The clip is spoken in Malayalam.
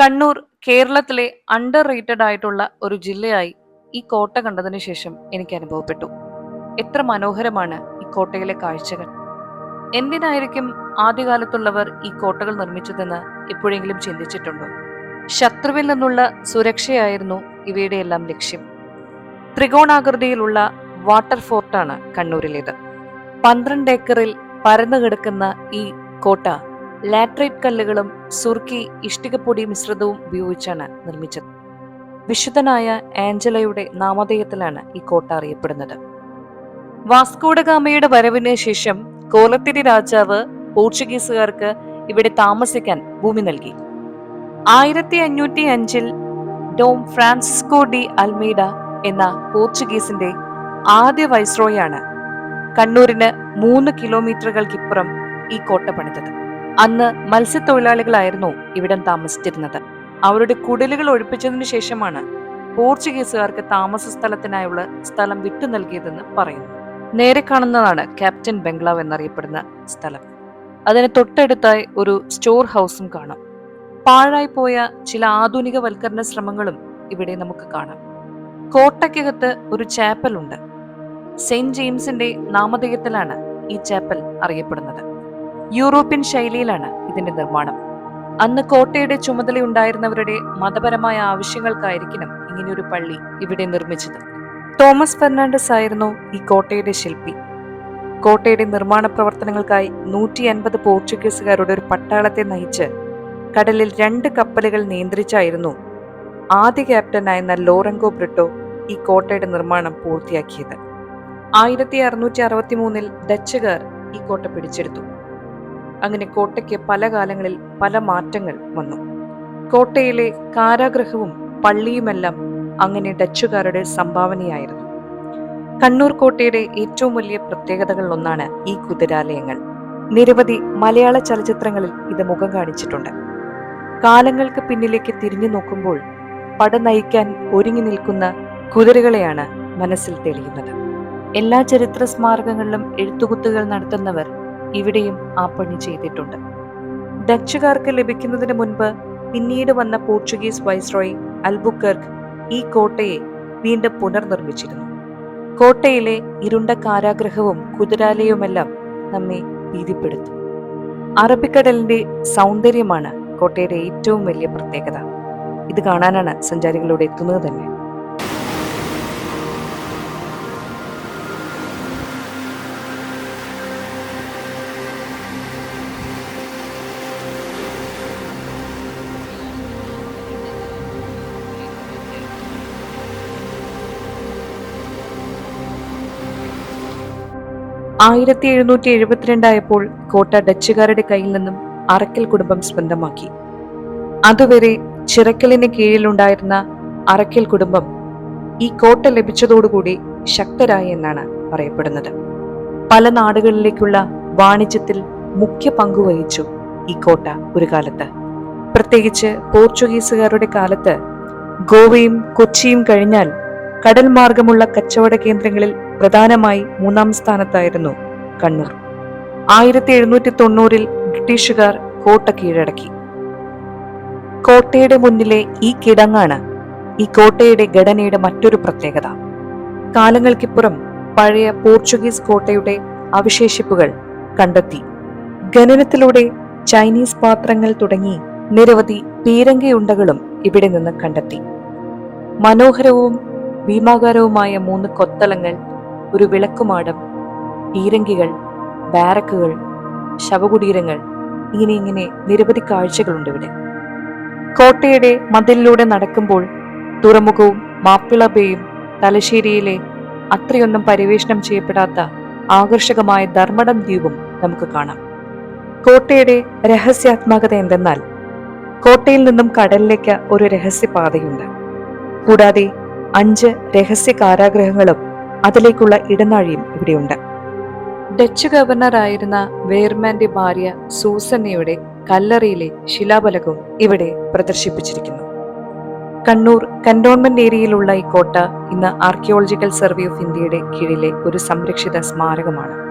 കണ്ണൂർ കേരളത്തിലെ അണ്ടർ റേറ്റഡ് ആയിട്ടുള്ള ഒരു ജില്ലയായി ഈ കോട്ട കണ്ടതിന് ശേഷം എനിക്ക് അനുഭവപ്പെട്ടു. എത്ര മനോഹരമാണ് ഈ കോട്ടയിലെ കാഴ്ചകൾ. എന്തിനായിരിക്കും ആദ്യകാലത്തുള്ളവർ ഈ കോട്ടകൾ നിർമ്മിച്ചതെന്ന് എപ്പോഴെങ്കിലും ചിന്തിച്ചിട്ടുണ്ടോ? ശത്രുവിൽ നിന്നുള്ള സുരക്ഷയായിരുന്നു ഇവയുടെ എല്ലാം ലക്ഷ്യം. ത്രികോണാകൃതിയിലുള്ള വാട്ടർ ഫോർട്ടാണ് കണ്ണൂരിലേത്. പന്ത്രണ്ട് ഏക്കറിൽ പരന്നു കിടക്കുന്ന ഈ കോട്ട ലാട്രൈറ്റ് കല്ലുകളും സുർക്കി ഇഷ്ടികപ്പൊടി മിശ്രിതവും ഉപയോഗിച്ചാണ് നിർമ്മിച്ചത്. വിശുദ്ധനായ ആഞ്ചലയുടെ നാമധേയത്തിലാണ് ഈ കോട്ട അറിയപ്പെടുന്നത്. വാസ്കോഡഗാമയുടെ വരവിന് ശേഷം കോലത്തിരി രാജാവ് പോർച്ചുഗീസുകാർക്ക് ഇവിടെ താമസിക്കാൻ ഭൂമി നൽകി. ആയിരത്തി അഞ്ഞൂറ്റി അഞ്ചിൽ ഡോം ഫ്രാൻസിസ്കോ ഡി അൽമീഡ എന്ന പോർച്ചുഗീസിന്റെ ആദ്യ വൈസ്രോയാണ് കണ്ണൂരിന് മൂന്ന് കിലോമീറ്ററുകൾക്കിപ്പുറം ഈ കോട്ട പണിതത്. അന്ന് മത്സ്യത്തൊഴിലാളികളായിരുന്നു ഇവിടം താമസിച്ചിരുന്നത്. അവരുടെ കുടലുകൾ ഒഴിപ്പിച്ചതിനു ശേഷമാണ് പോർച്ചുഗീസുകാർക്ക് താമസ സ്ഥലത്തിനായുള്ള സ്ഥലം വിട്ടു നൽകിയതെന്ന് പറയുന്നു. നേരെ കാണുന്നതാണ് ക്യാപ്റ്റൻ ബംഗ്ലാവ് എന്നറിയപ്പെടുന്ന സ്ഥലം. അതിന് തൊട്ടടുത്തായി ഒരു സ്റ്റോർ ഹൗസും കാണാം. പാഴായി പോയ ചില ആധുനികവൽക്കരണ ശ്രമങ്ങളും ഇവിടെ നമുക്ക് കാണാം. കോട്ടയ്ക്കകത്ത് ഒരു ചാപ്പൽ ഉണ്ട് സെയിന്റ് ജെയിംസിന്റെ നാമധേയത്തിലാണ് ഈ ചാപ്പൽ അറിയപ്പെടുന്നത്. യൂറോപ്യൻ ശൈലിയിലാണ് ഇതിന്റെ നിർമ്മാണം. അന്ന് കോട്ടയുടെ ചുമതലയുണ്ടായിരുന്നവരുടെ മതപരമായ ആവശ്യങ്ങൾക്കായിരിക്കണം ഇങ്ങനെയൊരു പള്ളി ഇവിടെ നിർമ്മിച്ചത്. തോമസ് ഫെർണാണ്ടസ് ആയിരുന്നു ഈ കോട്ടയുടെ ശില്പി. കോട്ടയുടെ നിർമ്മാണ പ്രവർത്തനങ്ങൾക്കായി നൂറ്റി അൻപത് പോർച്ചുഗീസുകാരുടെ ഒരു പട്ടാളത്തെ നയിച്ച് കടലിൽ രണ്ട് കപ്പലുകൾ നിയന്ത്രിച്ചായിരുന്നു ആദ്യ ക്യാപ്റ്റനായിരുന്ന ലോറങ്കോ ബ്രിട്ടോ ഈ കോട്ടയുടെ നിർമ്മാണം പൂർത്തിയാക്കിയത്. ആയിരത്തി അറുന്നൂറ്റി അറുപത്തി മൂന്നിൽ ഡച്ചുകാർ ഈ കോട്ട പിടിച്ചെടുത്തു. അങ്ങനെ കോട്ടയ്ക്ക് പല കാലങ്ങളിൽ പല മാറ്റങ്ങൾ വന്നു. കോട്ടയിലെ കാരാഗ്രഹവും പള്ളിയുമെല്ലാം അങ്ങനെ ഡച്ചുകാരുടെ സംഭാവനയായിരുന്നു. കണ്ണൂർ കോട്ടയുടെ ഏറ്റവും വലിയ പ്രത്യേകതകളിൽ ഒന്നാണ് ഈ കുതിരാലയങ്ങൾ. നിരവധി മലയാള ചലച്ചിത്രങ്ങളിൽ ഇത് മുഖം കാണിച്ചിട്ടുണ്ട്. കാലങ്ങൾക്ക് പിന്നിലേക്ക് തിരിഞ്ഞു നോക്കുമ്പോൾ പട നയിക്കാൻ ഒരുങ്ങി നിൽക്കുന്ന കുതിരകളെയാണ് മനസ്സിൽ തെളിയുന്നത്. എല്ലാ ചരിത്ര സ്മാരകങ്ങളിലും എഴുത്തുകുത്തുകൾ നടത്തുന്നവർ ഇവിടെയും ആ പണി ചെയ്തിട്ടുണ്ട്. ഡച്ചുകാർക്ക് ലഭിക്കുന്നതിന് മുൻപ് പിന്നീട് വന്ന പോർച്ചുഗീസ് വൈസ്രോയ് അൽബുക്കർക്ക് ഈ കോട്ടയെ വീണ്ടും പുനർനിർമ്മിച്ചിരുന്നു. കോട്ടയിലെ ഇരുണ്ട കാരാഗ്രഹവും കുതിരാലയുമെല്ലാം നമ്മെ ഭീതിപ്പെടുത്തും. അറബിക്കടലിന്റെ സൗന്ദര്യമാണ് കോട്ടയുടെ ഏറ്റവും വലിയ പ്രത്യേകത. ഇത് കാണാനാണ് സഞ്ചാരികളോട് എത്തുന്നത് തന്നെ. ആയിരത്തി എഴുന്നൂറ്റി എഴുപത്തിരണ്ടായപ്പോൾ കോട്ട ഡച്ചുകാരുടെ കയ്യിൽ നിന്നും അറക്കൽ കുടുംബം സ്വന്തമാക്കി. അതുവരെ ചിറക്കലിന് കീഴിലുണ്ടായിരുന്ന അറക്കൽ കുടുംബം ഈ കോട്ട ലഭിച്ചതോടുകൂടി ശക്തരായി എന്നാണ് പറയപ്പെടുന്നത്. പല നാടുകളിലേക്കുള്ള വാണിജ്യത്തിൽ മുഖ്യ പങ്കുവഹിച്ചു ഈ കോട്ട ഒരു കാലത്ത്. പ്രത്യേകിച്ച് പോർച്ചുഗീസുകാരുടെ കാലത്ത് ഗോവയും കൊച്ചിയും കഴിഞ്ഞാൽ കടൽ മാർഗമുള്ള കച്ചവട കേന്ദ്രങ്ങളിൽ പ്രധാനമായി മൂന്നാം സ്ഥാനത്തായിരുന്നു കണ്ണൂർ. ആയിരത്തി എഴുന്നൂറ്റി തൊണ്ണൂറിൽ ബ്രിട്ടീഷുകാർ കോട്ട കീഴടക്കി. കോട്ടയുടെ മുന്നിലെ ഈ കിടങ്ങാണ് ഈ കോട്ടയുടെ ഘടനയുടെ മറ്റൊരു പ്രത്യേകത. കാലങ്ങൾക്കിപ്പുറം പഴയ പോർച്ചുഗീസ് കോട്ടയുടെ അവശേഷിപ്പുകൾ കണ്ടെത്തി. ഖനനത്തിലൂടെ ചൈനീസ് പാത്രങ്ങൾ തുടങ്ങി നിരവധി പീരങ്കിയുണ്ടകളും ഇവിടെ നിന്ന് കണ്ടെത്തി. മനോഹരവും ഭീമാകാരവുമായ മൂന്ന് കൊത്തളങ്ങൾ ഒരു വിളക്കുമാടം പീരങ്കികൾ ബാരക്കുകൾ ശവകുടീരങ്ങൾ ഇങ്ങനെ ഇങ്ങനെ നിരവധി കാഴ്ചകളുണ്ട് ഇവിടെ. കോട്ടയുടെ മതിലിലൂടെ നടക്കുമ്പോൾ തുറമുഖവും മാപ്പിള ബേയും തലശ്ശേരിയിലെ അത്രയൊന്നും പരിവേഷണം ചെയ്യപ്പെടാത്ത ആകർഷകമായ ധർമ്മടം ദ്വീപും നമുക്ക് കാണാം. കോട്ടയുടെ രഹസ്യാത്മകത എന്തെന്നാൽ കോട്ടയിൽ നിന്നും കടലിലേക്ക് ഒരു രഹസ്യപാതയുണ്ട്. കൂടാതെ അഞ്ച് രഹസ്യ കാരാഗ്രഹങ്ങളും അതിലേക്കുള്ള ഇടനാഴിയും ഇവിടെയുണ്ട്. ഡച്ച് ഗവർണറായിരുന്ന വേർമാന്റെ ഭാര്യ സൂസന്നയുടെ കല്ലറയിലെ ശിലാഫലകവും ഇവിടെ പ്രദർശിപ്പിച്ചിരിക്കുന്നു. കണ്ണൂർ കന്റോൺമെന്റ് ഏരിയയിലുള്ള ഈ കോട്ട ഇന്ന് ആർക്കിയോളജിക്കൽ സർവേ ഓഫ് ഇന്ത്യയുടെ കീഴിലെ ഒരു സംരക്ഷിത സ്മാരകമാണ്.